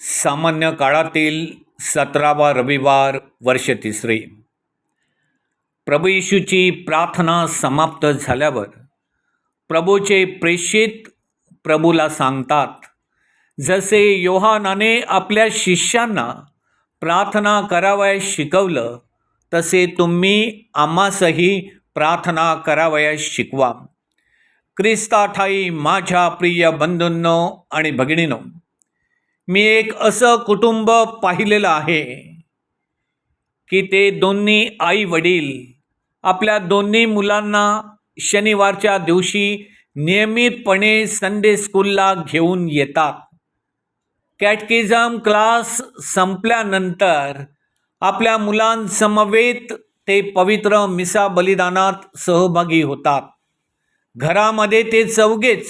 सामान्य काळातील सतरावा रविवार वर्ष तिसरे. प्रभू येशूची प्रार्थना समाप्त झाल्यावर प्रभूचे प्रेषित प्रभूला सांगतात जसे योहानाने आपल्या शिष्यांना प्रार्थना करावयास शिकवलं तसे तुम्ही आम्हासही प्रार्थना करावयास शिकवा. ख्रिस्ताठाई माझ्या प्रिय बंधूंनो आणि भगिनीनो मी एक असं कुटुंब पाहिलेलं आहे की ते दोन्ही आई वडील आपल्या दोन्ही मुलांना शनिवारच्या दिवशी नियमितपणे संडे स्कूलला घेऊन येतात. कॅटकिझम क्लास संपल्यानंतर आपल्या मुलांसमवेत ते पवित्र मिसा बलिदानात सहभागी होतात. घरामध्ये ते चौघेच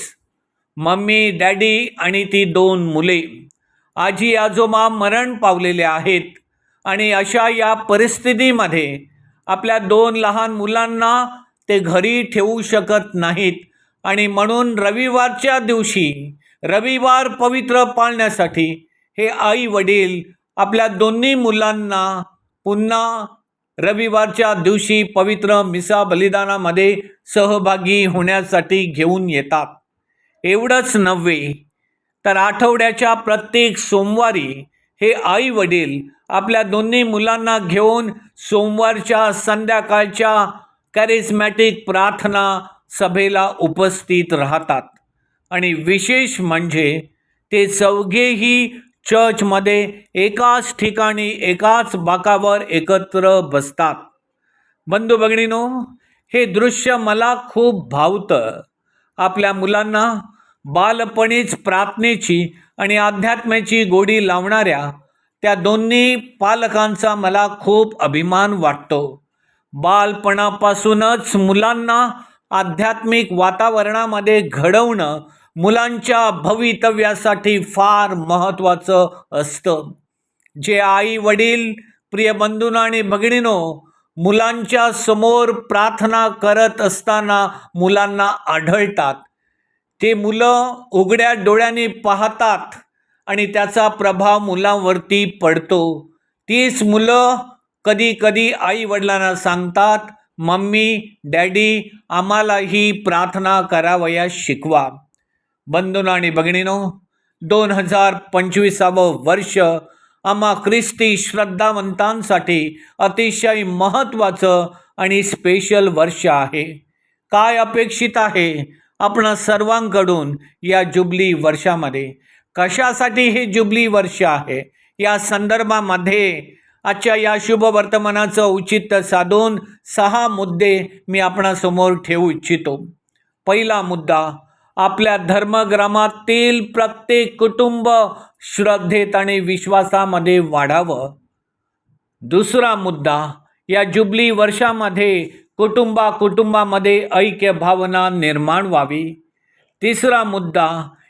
मम्मी डॅडी आणि ती दोन मुले. आजी आजोबा मरण पावलेले आहेत. आणि अशा या परिस्थितीमध्ये आपल्या दोन लहान मुलांना ते घरी ठेवू शकत नाहीत. आणि म्हणून रविवारच्या दिवशी रविवार पवित्र पाळण्यासाठी हे आई वडील आपल्या दोन्ही मुलांना पुन्हा रविवारच्या दिवशी पवित्र मिसा बलिदानामध्ये सहभागी होण्यासाठी घेऊन येतात. एवढंच नव्हे तर आठवड्याच्या प्रत्येक सोमवारी हे आई वडील आपल्या दोन्ही मुलांना घेऊन सोमवारच्या संध्याकाळच्या कॅरिस्मॅटिक प्रार्थना सभेला उपस्थित राहतात. आणि विशेष म्हणजे ते चौघेही चर्चमध्ये एकाच ठिकाणी एकाच बाकावर एकत्र बसतात. बंधू भगिनीनो हे दृश्य मला खूप भावतं. आपल्या मुलांना बालपणीच प्रार्थनेची आणि अध्यात्माची गोडी लावणाऱ्या त्या दोन्ही पालकांचा मला खूप अभिमान वाटतो. बालपणापासूनच मुलांना आध्यात्मिक वातावरणामध्ये घडवणं मुलांच्या भवितव्यासाठी फार महत्त्वाचं असतं. जे आई वडील प्रिय बंधून आणि भगिनीनो मुलांच्या समोर प्रार्थना करत असताना मुलांना आढळतात. ते मुलं उघड्या डोळ्याने पाहतात आणि त्याचा प्रभाव मुलांवरती पडतो. तीच मुलं कधी कधी आई वडिलांना सांगतात मम्मी डॅडी आम्हालाही प्रार्थना करावयास शिकवा. बंधून आणि भगिनीनो दोन हजार पंचवीसावं वर्ष आम्हा ख्रिस्ती श्रद्धावंतांसाठी अतिशय महत्त्वाचं आणि स्पेशल वर्ष आहे. काय अपेक्षित आहे? आपण सर्वांकडून या जुबली वर्षामध्ये कशासाठी हे जुबली वर्ष आहे? या संदर्भामध्ये आजच्या या शुभ वर्तमानाचं औचित्य साधून सहा मुद्दे मी आपणासमोर ठेवू इच्छितो. पहिला मुद्दा आपल्या धर्मग्रामातील प्रत्येक कुटुंब श्रद्धेत आणि विश्वासामध्ये वाढावं. दुसरा मुद्दा या जुबली वर्षामध्ये कुटुंबा कुटुंबामध्ये ऐक्य भावना निर्माण व्हावी. तिसरा मुद्दा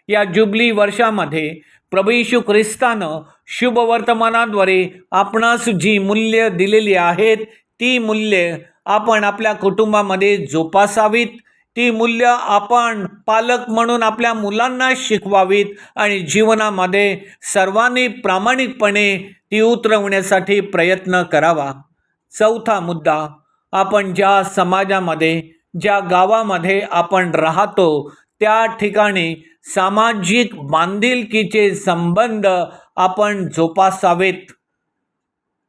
या जुबली वर्षामध्ये प्रभू येशू ख्रिस्तानं शुभवर्तमानाद्वारे आपणास जी मूल्य दिलेली आहेत ती मूल्ये आपण आपल्या कुटुंबामध्ये जोपासावीत. ती मूल्य आपण पालक म्हणून आपल्या मुलांना शिकवावीत आणि जीवनामध्ये सर्वांनी प्रामाणिकपणे ती उतरवण्यासाठी प्रयत्न करावा. चौथा मुद्दा आपण ज्या समाजामध्ये ज्या गावामध्ये आपण राहतो त्या ठिकाणी सामाजिक बांधिलकीचे संबंध आपण जोपासावेत.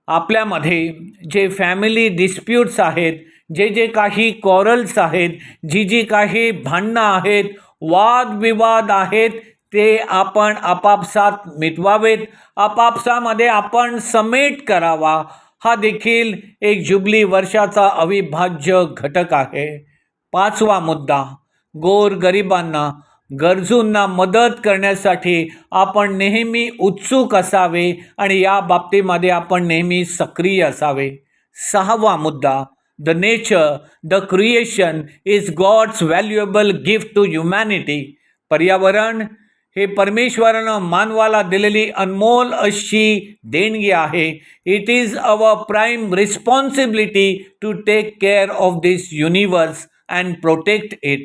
आपल्यामध्ये जे फॅमिली डिस्प्यूट्स आहेत जे जे काही कॉरल्स आहेत जी जी काही भांडणं आहेत वादविवाद आहेत ते आपण आपापसात मिटवावेत. आपापसामध्ये आपण समेट करावा. हा देखील एक जुबली वर्षाचा अविभाज्य घटक आहे. पाचवा मुद्दा गोर गरिबांना गरजूंना मदत करण्यासाठी आपण नेहमी उत्सुक असावे आणि या बाबतीमध्ये आपण नेहमी सक्रिय असावे. सहावा मुद्दा the nature the creation is god's valuable gift to humanity. पर्यावरण हे परमेश्वरानं मानवाला दिलेली अनमोल अशी देणगी आहे. It is our prime responsibility to take care of this universe and protect it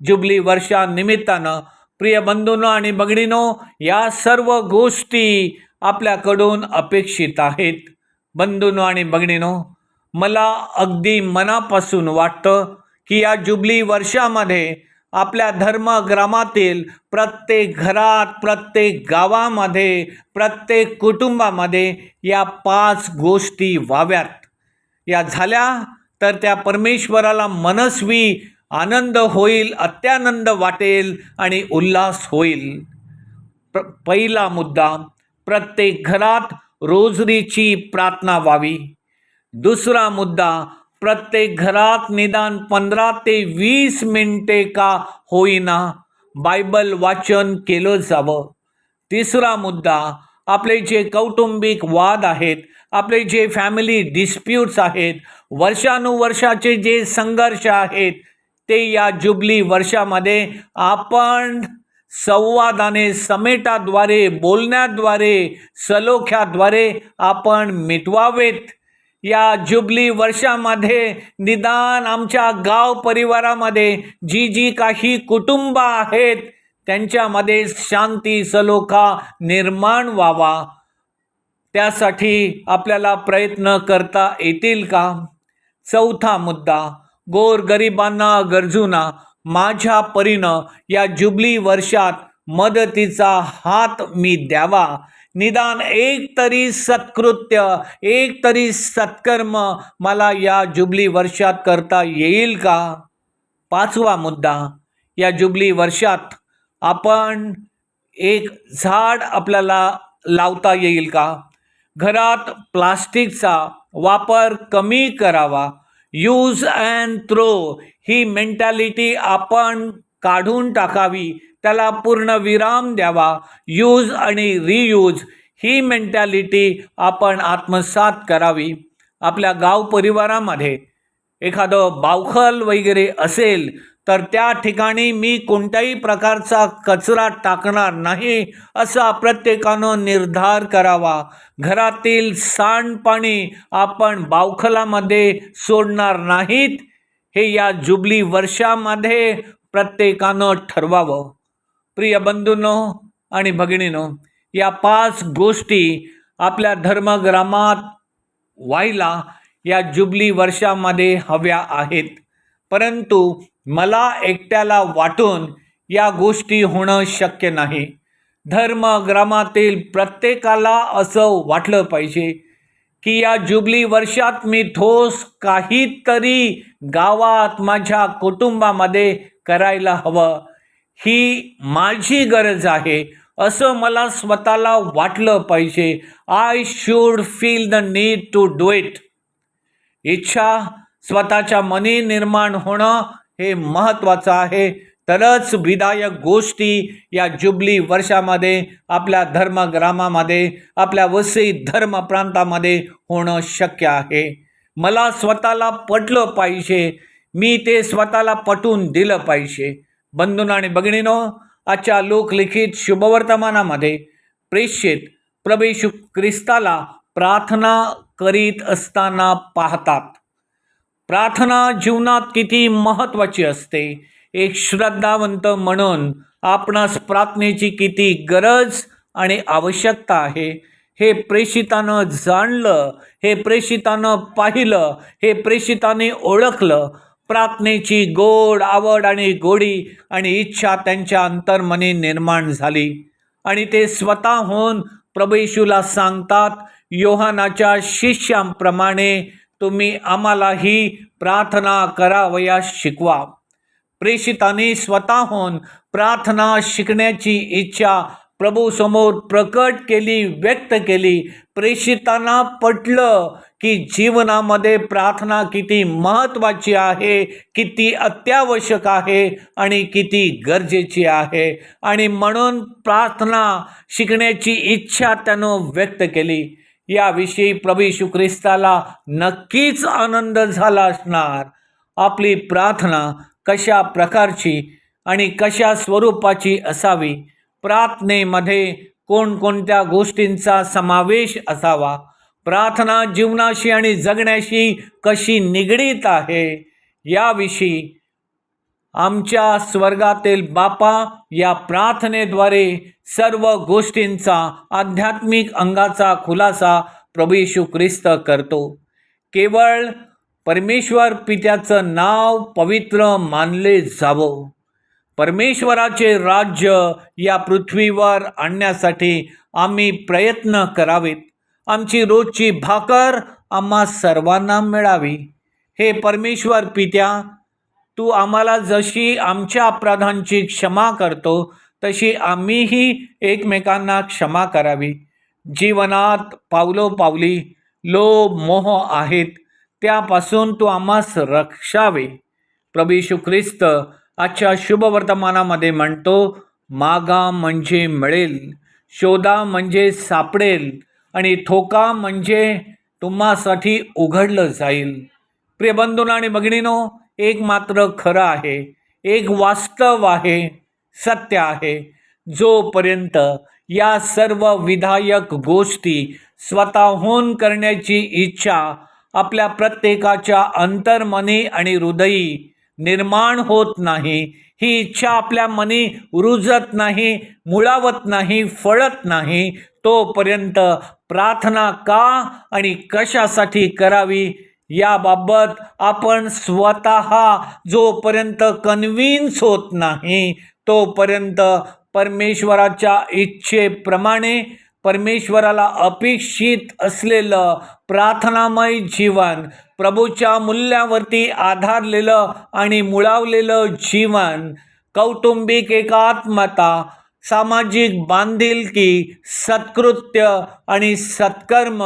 jubilee वर्षानिमित्तानं प्रिय बंधूंनो आणि बगडीनो या सर्व गोष्टी आपल्याकडून अपेक्षित आहेत. बंधूंनो आणि बगडीनो मला अगदी मनापासून वाटतं की या जुबली वर्षामध्ये आपल्या धर्मग्रामातील प्रत्येक घरात प्रत्येक गावामध्ये प्रत्येक कुटुंबामध्ये या पाच गोष्टी व्हाव्यात. या झाल्या तर त्या परमेश्वराला मनस्वी आनंद होईल अत्यानंद वाटेल आणि उल्हास होईल. प्र पहिला मुद्दा प्रत्येक घरात रोजरीची प्रार्थना व्हावी. दुसरा मुद्दा प्रत्येक घरात निदान पंधरा ते वीस मिनटे का होईना बायबल वाचन केलं जावं. तिसरा मुद्दा आपले जे कौटुंबिक वाद आहेत आपले जे फॅमिली डिस्प्यूट्स आहेत वर्षानुवर्षाचे जे संघर्ष आहेत ते या जुबली वर्षामध्ये आपण संवादाने समेटाद्वारे बोलण्याद्वारे सलोख्याद्वारे आपण मिटवावेत. या जुबली वर्षामध्ये निदान आमच्या गाव परिवारामध्ये जी जी काही कुटुंब आहेत त्यांच्यामध्ये शांती सलोखा निर्माण व्हावा. त्यासाठी आपल्याला प्रयत्न करता येतील का? चौथा मुद्दा गोरगरिबांना गरजूंना माझ्या परीनं या जुबली वर्षात मदतीचा हात मी द्यावा. निदान एक तरी सत्कृत्य एक तरी सत्कर्म मला या जुबली वर्षात करता येईल का? पाचवा मुद्दा या जुबली वर्षात आपण एक झाड आपल्याला लावता येईल का? घरात प्लास्टिकचा वापर कमी करावा. यूज अँड थ्रो ही मेंटॅलिटी आपण काढून टाकावी. त्याला पूर्ण विराम द्यावा. यूज आणि रियूज ही मेंटॅलिटी आपण आत्मसात करावी. आपल्या गाव परिवारामध्ये एखादं बावखल वगैरे असेल तर त्या ठिकाणी मी कोणत्याही प्रकारचा कचरा टाकणार नाही असा प्रत्येकानं निर्धार करावा. घरातील सांडपाणी आपण बावखलामध्ये सोडणार नाहीत हे या जुबली वर्षामध्ये प्रत्येकानं ठरवावं. प्रिय बंधूंनो आणि भगिनीनो या पाच गोष्टी आपल्या धर्मग्रामात व्हायला या जुबली वर्षामध्ये हव्या आहेत. परंतु मला एकट्याला वाटून या गोष्टी होणं शक्य नाही. धर्मग्रामातील प्रत्येकाला असं वाटलं पाहिजे की या जुबली वर्षात मी ठोस काहीतरी गावात माझ्या कुटुंबामध्ये करायला हवं. ही माझी गरज आहे असं मला स्वतःला वाटलं पाहिजे. I should feel the need to do it इच्छा स्वतःच्या मनी निर्माण होणं हे महत्त्वाचं आहे. तरच विधायक गोष्टी या जुबली वर्षामध्ये आपल्या धर्मग्रामामध्ये आपल्या वसई धर्म प्रांतामध्ये होणं शक्य आहे. मला स्वतःला पटलं पाहिजे. मी ते स्वतःला पटवून दिलं पाहिजे. बंधून आणि भगिनीनो आजच्या लोकलिखित शुभवर्तमानामध्ये प्रेषित प्रभेशू ख्रिस्ताला प्रार्थना करीत असताना पाहतात. प्रार्थना जीवनात किती महत्त्वाची असते एक श्रद्धावंत म्हणून आपणास प्रार्थनेची किती गरज आणि आवश्यकता आहे हे प्रेषितानं जाणलं हे प्रेषितानं पाहिलं हे प्रेषिताने ओळखलं प्रार्थनेची गोड आवड आणि गोडी आणि इच्छा त्यांच्या अंतर्मनी निर्माण झाली. आणि ते स्वतःहून प्रभेशूला सांगतात योहानाच्या शिष्यांप्रमाणे तुम्ही आम्हालाही प्रार्थना करावयास शिकवा. प्रेषिताने स्वतःहून प्रार्थना शिकण्याची इच्छा प्रभूसमोर प्रकट केली व्यक्त केली. प्रेषितांना पटलं की जीवनामध्ये प्रार्थना किती महत्त्वाची आहे किती अत्यावश्यक आहे आणि किती गरजेची आहे. आणि म्हणून प्रार्थना शिकण्याची इच्छा त्यानं व्यक्त केली. याविषयी प्रभू येशू ख्रिस्ताला नक्कीच आनंद झाला असणार. आपली प्रार्थना कशा प्रकारची आणि कशा स्वरूपाची असावी? प्रार्थनेमध्ये कोणकोणत्या गोष्टींचा समावेश असावा? प्रार्थना जीवनाशी आणि जगण्याशी कशी निगडीत आहे? याविषयी आमच्या स्वर्गातील बापा या प्रार्थनेद्वारे सर्व गोष्टींचा आध्यात्मिक अंगाचा खुलासा प्रभू येशू ख्रिस्त करतो. केवळ परमेश्वर पित्याचं नाव पवित्र मानले जावं. परमेश्वराचे राज्य या पृथ्वीवर आणण्यासाठी आम्ही प्रयत्न करावेत. आमची रोजची भाकर आम्हा सर्वांना मिळावी. हे परमेश्वर पित्या तू आम्हाला जशी आमच्या अपराधांची क्षमा करतो तशी आम्हीही एकमेकांना क्षमा करावी. जीवनात पावलोपावली लोभ मोह आहेत त्यापासून तू आम्हास रक्षावे. प्रभू ख्रिस्त आजच्या शुभवर्तमानामध्ये म्हणतो मागा म्हणजे मिळेल शोधा म्हणजे सापडेल आणि ठोका म्हणजे तुम्हासाठी उघडलं जाईल. प्रिय बंधून आणि भगिनीनो एक मात्र खरं आहे एक वास्तव आहे सत्य आहे. जोपर्यंत या सर्व विधायक गोष्टी स्वतःहून करण्याची इच्छा आपल्या प्रत्येकाच्या अंतर्मनी आणि हृदयी निर्माण होत नाही. ही इच्छा आपल्या मनी रुजत नाही मुळावत नाही फळत नाही. तोपर्यंत प्रार्थना का आणि कशासाठी करावी? याबाबत आपण स्वतः जोपर्यंत कन्व्हिन्स होत नाही तोपर्यंत परमेश्वराच्या इच्छेप्रमाणे परमेश्वराला अपेक्षित असलेलं प्रार्थनामय जीवन प्रभूच्या मूल्यावरती आधारलेलं आणि मुळावलेलं जीवन कौटुंबिक एकात्मता सामाजिक बांधिलकी सत्कृत्य आणि सत्कर्म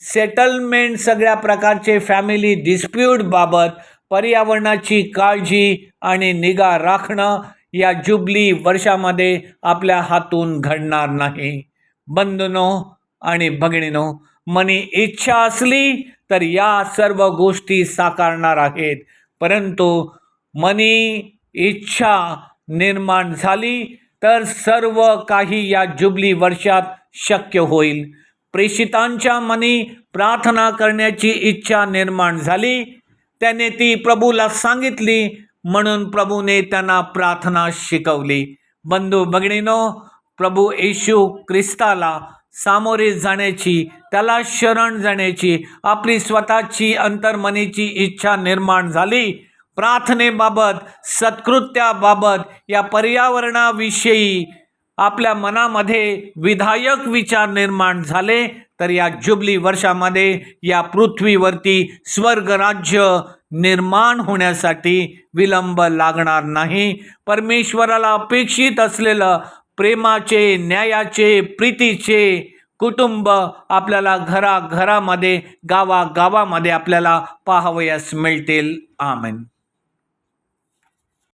सेटलमेंट सगळ्या प्रकारचे फॅमिली डिस्प्यूटबाबत पर्यावरणाची काळजी आणि निगा राखणं या जुबली वर्षामध्ये आपल्या हातून घडणार नाही. बंधनो आणि भगिनीनो मनी इच्छा असली तर या सर्व गोष्टी साकारणार आहेत. परंतु मनी इच्छा निर्माण झाली तर सर्व काही या जुबली वर्षात शक्य होईल. प्रेषितांच्या मनी प्रार्थना करण्याची इच्छा निर्माण झाली. त्याने ती प्रभूला सांगितली म्हणून प्रभूने त्यांना प्रार्थना शिकवली. बंधू भगिनीनो प्रभू येशू ख्रिस्ताला सामोरे जाण्याची त्याला शरण जाण्याची आपली स्वतःची अंतर्मनीची इच्छा निर्माण झाली. प्रार्थनेबाबत सत्कृत्याबाबत या पर्यावरणाविषयी आपल्या मनामध्ये विधायक विचार निर्माण झाले. तर या जुबली वर्षामध्ये या पृथ्वीवरती स्वर्गराज्य निर्माण होण्यासाठी विलंब लागणार नाही. परमेश्वराला अपेक्षित असलेलं प्रेमाचे न्यायाचे प्रीतीचे कुटुंब आपल्याला घराघरामध्ये गावागावामध्ये आपल्याला पाहावयास मिळतील. आमेन.